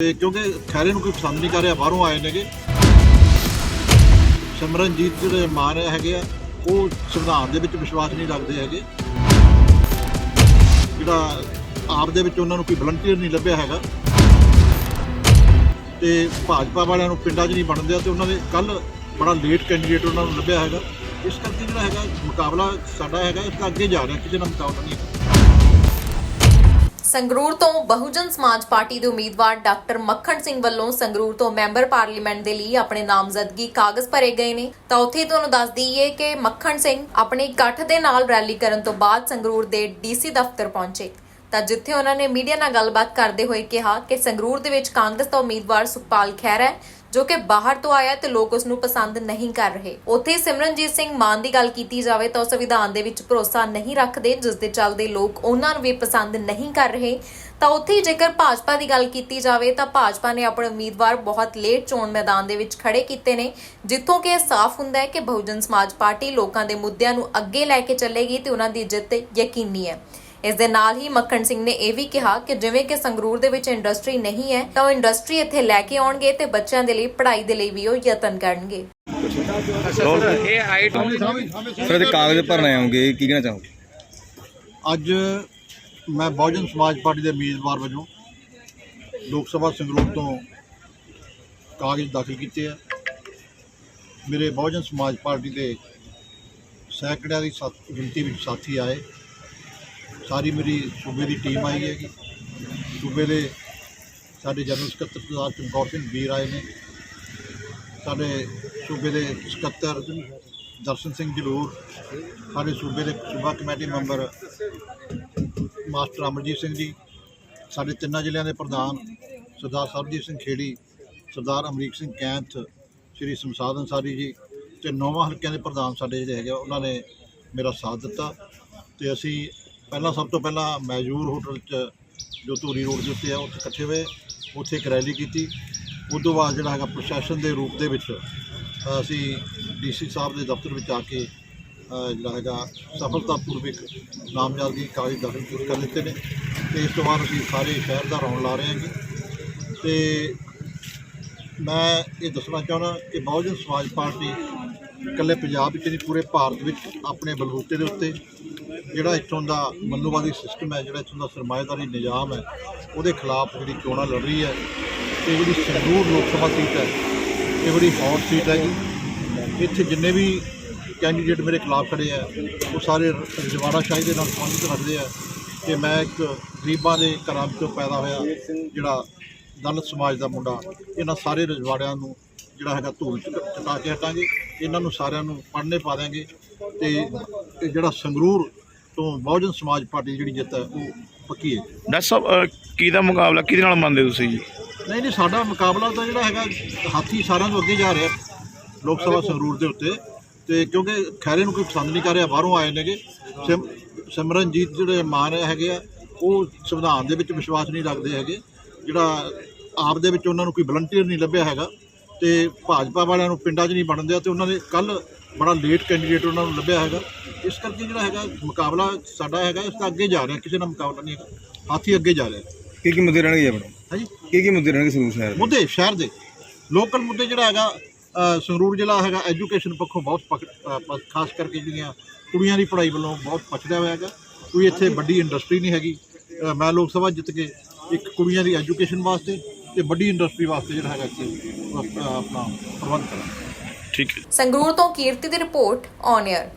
ਤੇ ਕਿਉਂਕਿ ਖੈਰੇ ਨੂੰ ਕੋਈ ਪਸੰਦ ਨਹੀਂ ਕਰ ਰਿਹਾ, ਬਾਹਰੋਂ ਆਏ ਨੇਗੇ। ਸਿਮਰਨਜੀਤ ਜਿਹੜੇ ਮਾਨ ਹੈਗੇ ਆ, ਉਹ ਸੰਵਿਧਾਨ ਦੇ ਵਿੱਚ ਵਿਸ਼ਵਾਸ ਨਹੀਂ ਰੱਖਦੇ ਹੈਗੇ। ਜਿਹੜਾ ਆਪ ਦੇ ਵਿੱਚ ਉਹਨਾਂ ਨੂੰ ਕੋਈ ਵਲੰਟੀਅਰ ਨਹੀਂ ਲੱਭਿਆ ਹੈਗਾ। ਤੇ ਭਾਜਪਾ ਵਾਲਿਆਂ ਨੂੰ ਪਿੰਡਾਂ 'ਚ ਨਹੀਂ ਬਣਦੇ ਤੇ ਉਹਨਾਂ ਦੇ ਕੱਲ ਬੜਾ ਲੇਟ ਕੈਂਡੀਡੇਟ ਉਹਨਾਂ ਨੂੰ ਲੱਭਿਆ ਹੈਗਾ। ਇਸ ਕਰਕੇ ਜਿਹੜਾ ਹੈਗਾ, ਮੁਕਾਬਲਾ ਸਾਡਾ ਹੈਗਾ, ਇਸ ਦਾ ਅੱਗੇ ਜਾ ਰਿਹਾ, ਕਿਸੇ ਨਾਲ ਮੁਕਾਬਲਾ ਨਹੀਂ ਹੈ ਸੰਗਰੂਰ ਤੋਂ ਬਹੁਜਨ ਸਮਾਜ ਪਾਰਟੀ ਦੇ ਉਮੀਦਵਾਰ ਡਾਕਟਰ ਮੱਖਣ ਸਿੰਘ ਵੱਲੋਂ ਸੰਗਰੂਰ ਤੋਂ ਮੈਂਬਰ ਪਾਰਲੀਮੈਂਟ ਦੇ ਲਈ ਆਪਣੇ ਨਾਮਜ਼ਦਗੀ ਕਾਗਜ਼ ਭਰੇ ਗਏ ਨੇ। ਤਾਂ ਉੱਥੇ ਤੁਹਾਨੂੰ ਦੱਸ ਦਈਏ ਕਿ ਮੱਖਣ ਸਿੰਘ ਆਪਣੇ ਇਕੱਠ ਦੇ ਨਾਲ ਰੈਲੀ ਕਰਨ ਤੋਂ ਬਾਅਦ ਸੰਗਰੂਰ ਦੇ ਡੀਸੀ ਦਫ਼ਤਰ ਪਹੁੰਚੇ। ਤਾਂ ਜਿੱਥੇ ਉਹਨਾਂ ਨੇ ਮੀਡੀਆ ਨਾਲ ਗੱਲਬਾਤ ਕਰਦੇ ਹੋਏ ਕਿਹਾ ਕਿ ਸੰਗਰੂਰ ਦੇ ਵਿੱਚ ਕਾਂਗਰਸ ਦਾ ਉਮੀਦਵਾਰ ਸੁਖਪਾਲ ਖਹਿਰਾ ਹੈ। ਜੋ ਕਿ ਬਾਹਰ ਤੋਂ ਆਇਆ ਤੇ ਲੋਕ ਉਸ ਨੂੰ ਪਸੰਦ ਨਹੀਂ ਕਰ ਰਹੇ। ਉੱਥੇ ਸਿਮਰਨਜੀਤ ਸਿੰਘ ਮਾਨ ਦੀ ਗੱਲ ਕੀਤੀ ਜਾਵੇ ਤਾਂ ਉਹ ਸੰਵਿਧਾਨ ਦੇ ਵਿੱਚ ਭਰੋਸਾ ਨਹੀਂ ਰੱਖਦੇ, ਜਿਸ ਦੇ ਚੱਲਦੇ ਲੋਕ ਉਹਨਾਂ ਨੂੰ ਵੀ ਪਸੰਦ ਨਹੀਂ ਕਰ ਰਹੇ। ਤਾਂ ਉੱਥੇ ਜੇਕਰ ਭਾਜਪਾ ਦੀ ਗੱਲ ਕੀਤੀ ਜਾਵੇ ਤਾਂ ਭਾਜਪਾ ਨੇ ਆਪਣੇ ਉਮੀਦਵਾਰ ਬਹੁਤ ਲੇਟ ਚੋਣ ਮੈਦਾਨ ਦੇ ਵਿੱਚ ਖੜੇ ਕੀਤੇ ਨੇ, ਜਿੱਥੋਂ ਕਿ ਇਹ ਸਾਫ਼ ਹੁੰਦਾ ਹੈ ਕਿ ਬਹੁਜਨ ਸਮਾਜ ਪਾਰਟੀ ਲੋਕਾਂ ਦੇ ਮੁੱਦਿਆਂ ਨੂੰ ਅੱਗੇ ਲੈ ਕੇ ਚੱਲੇਗੀ ਤੇ ਉਹਨਾਂ ਦੀ ਜਿੱਤ ਯਕੀਨੀ ਹੈ। ਇਸ ਦੇ ਨਾਲ ਹੀ ਮੱਖਣ ਸਿੰਘ ਨੇ ਇਹ ਵੀ ਕਿਹਾ ਕਿ ਜਿਵੇਂ ਕਿ ਸੰਗਰੂਰ ਦੇ ਵਿੱਚ ਇੰਡਸਟਰੀ ਨਹੀਂ ਹੈ ਤਾਂ ਉਹ ਇੰਡਸਟਰੀ ਇੱਥੇ ਲੈ ਕੇ ਆਉਣਗੇ ਤੇ ਬੱਚਿਆਂ ਦੇ ਲਈ ਪੜ੍ਹਾਈ ਦੇ ਲਈ ਵੀ ਉਹ ਯਤਨ ਕਰਨਗੇ। ਇਹ ਹਾਈਟ ਸਰ ਇਹਦੇ ਕਾਗਜ਼ ਭਰਨੇ ਆਉਂਗੇ ਕੀ ਕਹਿਣਾ ਚਾਹੋਗੇ? ਅੱਜ ਮੈਂ ਬਹੁਜਨ ਸਮਾਜ ਪਾਰਟੀ ਦੇ ਉਮੀਦਵਾਰ ਵਜੋਂ ਲੋਕ ਸਭਾ ਸੰਗਰੂਰ ਤੋਂ ਕਾਗਜ਼ ਦਾਖਲ ਕੀਤੇ ਆ। ਮੇਰੇ ਬਹੁਜਨ ਸਮਾਜ ਪਾਰਟੀ ਦੇ ਸੈਂਕੜਿਆਂ ਦੀ ਸਾਥ- ਗਿਣਤੀ ਵਿੱਚ ਸਾਥੀ ਆਏ। ਸਾਰੀ ਮੇਰੀ ਸੂਬੇ ਦੀ ਟੀਮ ਆਈ ਹੈਗੀ। ਸੂਬੇ ਦੇ ਸਾਡੇ ਜਨਰਲ ਸਕੱਤਰ ਸਰਦਾਰ ਚਮਕੌਰ ਸਿੰਘ ਵੀਰ ਆਏ ਨੇ। ਸਾਡੇ ਸੂਬੇ ਦੇ ਸਕੱਤਰ ਦਰਸ਼ਨ ਸਿੰਘ ਜਲੂਰ ਸਾਡੇ ਸੂਬੇ ਦੇ ਸੂਬਾ committee member master Amarjit Singh ji ਸਾਡੇ ਤਿੰਨਾਂ ਜ਼ਿਲ੍ਹਿਆਂ ਦੇ ਪ੍ਰਧਾਨ ਸਰਦਾਰ ਸਰਬਜੀਤ ਸਿੰਘ ਖੇੜੀ ਸਰਦਾਰ ਅਮਰੀਕ ਸਿੰਘ ਕੈਂਥ ਸ਼੍ਰੀ ਸਮਸਾਦ ਅੰਸਾਰੀ ਜੀ ਤੇ ਨੌਵਾਂ ਹਲਕਿਆਂ ਦੇ ਪ੍ਰਧਾਨ ਸਾਡੇ ਜਿਹੜੇ ਹੈਗੇ ਆ, ਉਹਨਾਂ ਨੇ ਮੇਰਾ ਸਾਥ ਦਿੱਤਾ ਤੇ ਅਸੀਂ ਪਹਿਲਾਂ ਸਭ ਤੋਂ ਪਹਿਲਾਂ ਮੈਜੂਰ ਹੋਟਲ 'ਚ ਜੋ ਧੂਰੀ ਰੋਡ ਦੇ ਉੱਤੇ ਆ ਉੱਥੇ ਇਕੱਠੇ ਹੋਏ ਉੱਥੇ ਇੱਕ ਰੈਲੀ ਕੀਤੀ। ਉਸ ਤੋਂ ਬਾਅਦ ਜਿਹੜਾ ਹੈਗਾ ਪ੍ਰਸ਼ਾਸਨ ਦੇ ਰੂਪ ਦੇ ਵਿੱਚ ਅ, ਅਸੀਂ ਡੀਸੀ ਸਾਹਿਬ ਦੇ ਦਫ਼ਤਰ ਵਿੱਚ ਆ ਕੇ ਜਿਹੜਾ ਹੈਗਾ ਸਫਲਤਾਪੂਰਵਕ ਨਾਮਜ਼ਦਗੀ ਕਾਗਜ਼ ਦਾਖਲ ਕਰ ਦਿੱਤੇ ਨੇ। ਤੇ ਇਸ ਤੋਂ ਬਾਅਦ ਅਸੀਂ ਸਾਰੇ ਸ਼ਹਿਰ ਦਾ ਰੌਣ ਲਾ ਰਹੇ ਹਾਂ ਤੇ ਮੈਂ ਇਹ ਦੱਸਣਾ ਚਾਹੁੰਦਾ ਕਿ ਬਹੁਜਨ ਸਮਾਜ ਪਾਰਟੀ ਇਕੱਲੇ ਪੰਜਾਬ ਵਿੱਚ ਨਹੀਂ ਪੂਰੇ ਭਾਰਤ ਵਿੱਚ ਆਪਣੇ ਬਲਬੂਤੇ ਦੇ ਉੱਤੇ ਜਿਹੜਾ ਇੱਥੋਂ ਦਾ ਮਨੂਵਾਦੀ ਸਿਸਟਮ ਹੈ, ਜਿਹੜਾ ਇੱਥੋਂ ਦਾ ਸਰਮਾਏਦਾਰੀ ਨਿਜ਼ਾਮ ਹੈ, ਉਹਦੇ ਖਿਲਾਫ ਜਿਹੜੀ ਚੋਣਾਂ ਲੜ ਰਹੀ ਹੈ ਤੇ ਜਿਹੜੀ ਸੰਗਰੂਰ ਲੋਕ ਸਭਾ ਸੀਟ ਹੈ, ਇਹ ਬੜੀ ਹੌਟ ਸੀਟ ਹੈ ਜੀ ਇੱਥੇ ਜਿੰਨੇ ਵੀ ਕੈਂਡੀਡੇਟ ਮੇਰੇ ਖਿਲਾਫ ਖੜੇ ਆ, ਉਹ ਸਾਰੇ ਰਜਵਾੜਾ ਸ਼ਾਹੀ ਦੇ ਨਾਲ ਸੰਬੰਧਿਤ ਰੱਖਦੇ ਆ। ਕਿ ਮੈਂ ਇੱਕ ਗਰੀਬਾਂ ਦੇ ਘਰਾਂ ਵਿੱਚੋਂ ਪੈਦਾ ਹੋਇਆ ਜਿਹੜਾ ਦਲਿਤ ਸਮਾਜ ਦਾ ਮੁੰਡਾ, ਇਹਨਾਂ ਸਾਰੇ ਰਜਵਾੜਿਆਂ ਨੂੰ ਜਿਹੜਾ ਹੈਗਾ ਧੂਲ ਚਟਾ ਕੇ ਹਟਾਂਗੇ ਇਹਨਾਂ ਨੂੰ ਸਾਰਿਆਂ ਨੂੰ ਪੜ੍ਹਨੇ ਪਾ ਦਿਆਂਗੇ ਤੇ ਇਹ ਜਿਹੜਾ ਸੰਗਰੂਰ ਤੋਂ ਬਹੁਜਨ ਸਮਾਜ ਪਾਰਟੀ ਜਿਹੜੀ ਜਿੱਤ ਹੈ ਉਹ ਪੱਕੀ ਹੈ। ਡਾਕਟਰ ਸਾਹਿਬ ਕਿਹਦਾ ਮੁਕਾਬਲਾ ਕਿਹਦੇ ਨਾਲ ਮੰਨਦੇ ਤੁਸੀਂ ਜੀ? ਨਹੀਂ ਨਹੀਂ ਸਾਡਾ ਮੁਕਾਬਲਾ ਤਾਂ ਜਿਹੜਾ ਹੈਗਾ ਹਾਥੀ ਸਾਰਿਆਂ ਤੋਂ ਅੱਗੇ ਜਾ ਰਿਹਾ ਲੋਕ ਸਭਾ ਸੰਗਰੂਰ ਦੇ ਉੱਤੇ। ਤੇ ਕਿਉਂਕਿ ਖੈਰੇ ਨੂੰ ਕੋਈ ਪਸੰਦ ਨਹੀਂ ਕਰ ਰਿਹਾ ਬਾਹਰੋਂ ਆਏ ਨੇਗੇ। ਸਿਮ ਸਿਮਰਨਜੀਤ ਜਿਹੜੇ ਮਾਨ ਹੈਗੇ ਆ ਉਹ ਸੰਵਿਧਾਨ ਦੇ ਵਿੱਚ ਵਿਸ਼ਵਾਸ ਨਹੀਂ ਰੱਖਦੇ ਹੈਗੇ। ਜਿਹੜਾ ਆਪ ਦੇ ਵਿੱਚ ਉਹਨਾਂ ਨੂੰ ਕੋਈ ਵਲੰਟੀਅਰ ਨਹੀਂ ਲੱਭਿਆ ਹੈਗਾ ਤੇ ਭਾਜਪਾ ਵਾਲਿਆਂ ਨੂੰ ਪਿੰਡਾਂ 'ਚ ਨਹੀਂ ਬਣਦੇ ਤੇ ਉਹਨਾਂ ਦੇ ਕੱਲ ਬੜਾ ਲੇਟ ਕੈਂਡੀਡੇਟ ਉਹਨਾਂ ਨੂੰ ਲੱਭਿਆ ਹੈਗਾ। ਇਸ ਕਰਕੇ ਜਿਹੜਾ ਹੈਗਾ ਮੁਕਾਬਲਾ ਸਾਡਾ ਹੈਗਾ ਇਸ ਦਾ ਅੱਗੇ ਜਾ ਰਿਹਾ ਕਿਸੇ ਨਾਲ ਮੁਕਾਬਲਾ ਨਹੀਂ ਹੈਗਾ। ਹਾਥੀ ਅੱਗੇ ਜਾ ਰਿਹਾ। ਕੀ ਕੀ ਮੁੱਦੇ ਰਹਿਣਗੇ ਆਪਣੇ? ਹਾਂਜੀ? ਕੀ ਕੀ ਮੁੱਦੇ ਰਹਿਣਗੇ ਸੰਗਰੂਰ ਸ਼ਹਿਰ ਦੇ? ਮੁੱਦੇ ਸ਼ਹਿਰ ਦੇ। ਲੋਕਲ ਮੁੱਦੇ ਜਿਹੜਾ ਹੈਗਾ ਸੰਗਰੂਰ ਜ਼ਿਲ੍ਹਾ ਹੈਗਾ ਐਜੂਕੇਸ਼ਨ ਪੱਖੋਂ ਬਹੁਤ ਖਾਸ ਕਰਕੇ ਜਿਹੜੀਆਂ ਕੁੜੀਆਂ ਦੀ ਪੜ੍ਹਾਈ ਵੱਲੋਂ ਬਹੁਤ ਪਛੜਿਆ ਹੋਇਆ ਹੈਗਾ। ਕੋਈ ਇੱਥੇ ਵੱਡੀ ਇੰਡਸਟਰੀ ਨਹੀਂ ਹੈਗੀ। ਮੈਂ ਲੋਕ ਸਭਾ ਜਿੱਤ ਕੇ ਇੱਕ ਕੁੜੀਆਂ ਦੀ ਐਜੂਕੇਸ਼ਨ ਵਾਸਤੇ ਤੇ ਵੱਡੀ ਇੰਡਸਟਰੀ ਵਾਸਤੇ ਜਿਹੜਾ ਹੈਗਾ ਇੱਥੇ ਅ, ਆਪਣਾ ਪ੍ਰਬੰਧ ਕਰਾਂ ਠੀਕ ਹੈ ਸੰਗਰੂਰ ਤੋਂ ਕੀਰਤੀ ਦੀ ਰਿਪੋਰਟ ਔਨ 에ਅਰ